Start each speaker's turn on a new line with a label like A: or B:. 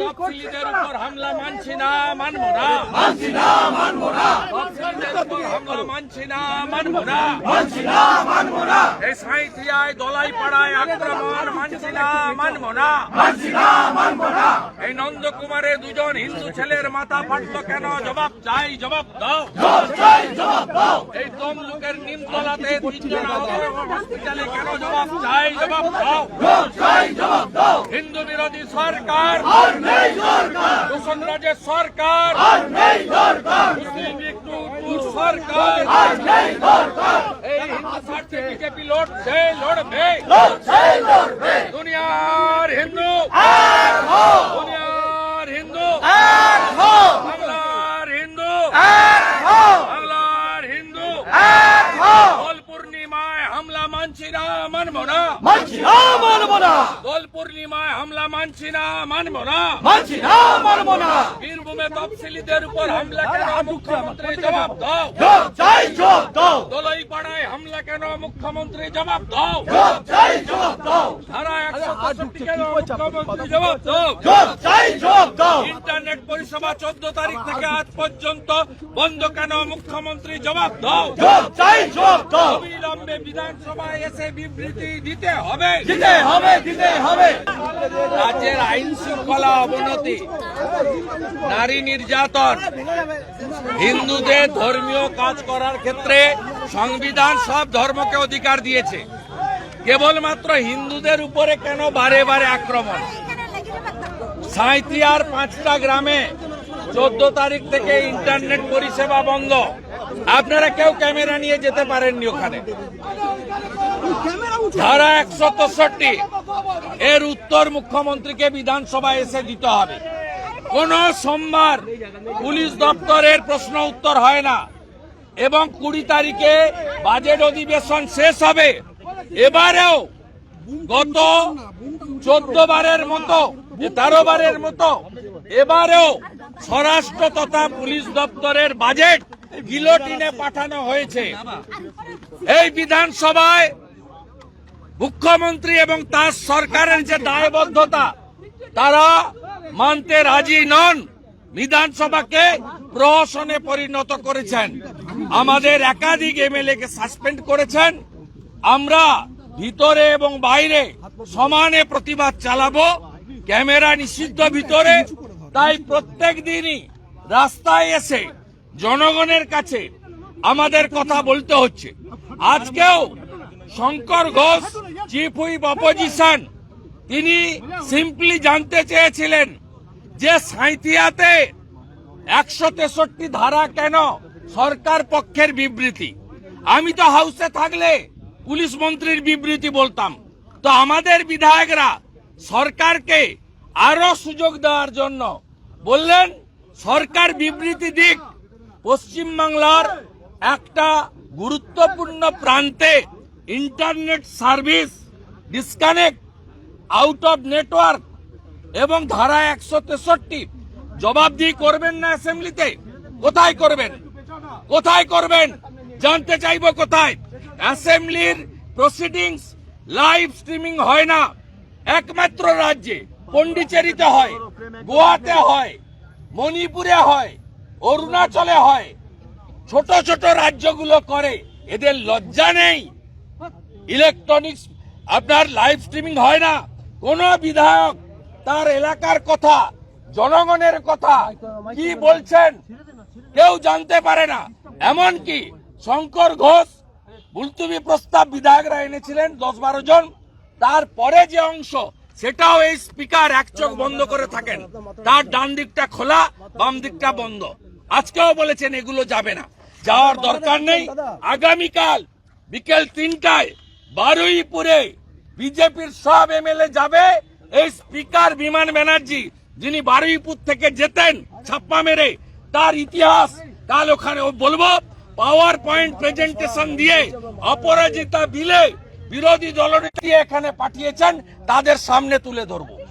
A: তফসিলিদের উপর হামলা মানছি না মানবো না। মানছি না মানবো না। তফসিলিদের উপর হামলা মানছি না মানবো না। মানছি না মানবো না। এই সাঁইথিয়ায় দলাই পাড়ায় আক্রমণ মানছি না মানবো না। মানছি না মানবো না। এই নন্দকুমারে দুজন হিন্দু ছেলের মাথা ফাটলো কেন? জবাব চাই জবাব দাও। জবাব দাও। এই তমলুকের নিমতলাতে তিনজন হসপিটালে কেন? জবাব চাই জবাব দাও। চাই জবাব দাও। হিন্দু বিরোধী সরকার রাজের সরকার। সরকার। এই হিন্দু স্বার্থে বিজেপি লড়ছে লড়বে। লড়ছে লড়বে দুনিয়ার হিন্দু এক হো দুনিয়ার হিন্দু এক হো বাংলার হিন্দু এক হো বাংলার হিন্দু এক হো দোল পূর্ণিমায় হামলা মানছি না মানবো না।
B: মানছি না মানবো না।
A: দোল পূর্ণিমায় হামলা মানছি না মানবো না।
B: মানছি না মানবো না।
A: বীরভূমে তফসিলিদের উপর হামলা কেন? মুখ্যমন্ত্রী জবাব দাও।
B: জবাব চাই জবাব দাও
A: দোলাই পাড়ায় হামলা কেন? মুখ্যমন্ত্রী জবাব দাও।
B: জবাব চাই জবাব দাও
A: ধারা একশো পঁয়ষট্টি কেন মুখ্যমন্ত্রী জবাব দাও।
B: জবাব চাই জবাব দাও
A: ইন্টারনেট পরিষেবা চোদ্দ তারিখ থেকে আজ পর্যন্ত বন্ধ কেন? মুখ্যমন্ত্রী জবাব দাও।
B: জবাব চাই জবাব দাও
A: অবিলম্বে বিধানসভায় এসে বিবৃতি দিতে হবে।
B: দিতে হবে দিতে হবে।
A: আইন শৃঙ্খলা অবনতি, নারী নির্যাতন, হিন্দুদের ধর্মীয় কাজ করার ক্ষেত্রে সংবিধান সব ধর্মকে অধিকার দিয়েছে। কেবলমাত্র হিন্দুদের উপরে কেন বারে বারে আক্রমণ? সাঁইতিয়ার পাঁচটা গ্রামে চোদ্দ তারিখ থেকে ইন্টারনেট পরিষেবা বন্ধ। আপনারা কেউ ক্যামেরা নিয়ে যেতে পারেননি ওখানে। ধারা একশো তেষট্টি, এর উত্তর মুখ্যমন্ত্রীকে বিধানসভায় এসে দিতে হবে। কোন সোমবার পুলিশ দপ্তরের প্রশ্ন উত্তর হয় না এবং কুড়ি তারিখে বাজেট অধিবেশন শেষ হবে। এবারেও গত চোদ্দ বারের মতো, তেরো বারের মতো, এবারেও স্বরাষ্ট্র তথা পুলিশ দপ্তরের বাজেট গিলোটিনে পাঠানো হয়েছে। এই বিধানসভায় মুখ্যমন্ত্রী এবং তার সরকারের যে দায়বদ্ধতা, তারা মানতে রাজি নন, বিধানসভাকে প্রহসনে পরিণত করেছেন। আমাদের একাধিক এমএলএ কে সাসপেন্ড করেছেন। আমরা ভিতরে এবং বাইরে সমানে প্রতিবাদ চালাবো, ক্যামেরা নিষিদ্ধ ভিতরে, তাই প্রত্যেক দিনই রাস্তায় এসে জনগণের কাছে আমাদের কথা বলতে হচ্ছে। আজকেও Shankar Ghosh, chief whip opposition, তিনি সিম্পলি জানতে চেয়েছিলেন যে সাঁইতিয়াতে একশো তেষট্টি ধারা কেন সরকার পক্ষের বিবৃতি। আমি তো হাউসে থাকলে পুলিশ মন্ত্রীর বিবৃতি বলতাম। তো আমাদের বিধায়করা সরকারকে আরও সুযোগ দেওয়ার জন্য বললেন, সরকার বিবৃতি দিক পশ্চিমবাংলার একটা গুরুত্বপূর্ণ প্রান্তে internet service disconnect out of network এবং ধারা একশো তেষট্টি। জবাবদিহি করবেন না অ্যাসেম্বলিতে? কোথায় করবেন? কোথায় করবেন? জানতে চাইব কোথায়? অ্যাসেম্বলির প্রসিডিংস লাইভ স্ট্রিমিং হয় না। একমাত্র রাজ্যে, পন্ডিচেরিতে হয়, গোয়াতে হয়, মণিপুরে হয়। অরুণাচলে হয়। ছোট ছোট রাজ্যগুলো করে। এদের লজ্জা নেই। ইলেকট্রনিক্স আপনার লাইভ স্ট্রিমিং হয় না। কোন বিধায়ক তার এলাকার কথা, জনগণের কথা কি বলছেন কেউ জানতে পারে না। এমনকি শঙ্কর ঘোষ, মুলতুবি প্রস্তাব বিধায়করা এনেছিলেন দশ বারো জন। তারপরে যে অংশ সেটাও এই স্পিকার এক চোখ বন্ধ করে থাকেন। তার ডান দিকটা খোলা, বাম দিকটা বন্ধ। আজকেও বলেছেন এগুলো যাবে না। যাওয়ার দরকার নেই। আগামীকাল বিকেল তিনটায় বারুইপুরে বিজেপির সব এমএলএ যাবে। এই স্পিকার বিমান ব্যানার্জি, যিনি বারুইপুর থেকে যেতেন ছাপ্পা মেরে, তার ইতিহাস কাল ওখানে বলব পাওয়ার পয়েন্ট প্রেজেন্টেশন দিয়ে অপরাজিতা বিলে বিরোধী দলনেত্রী এখানে পাঠিয়েছেন তাদের সামনে তুলে ধরবো।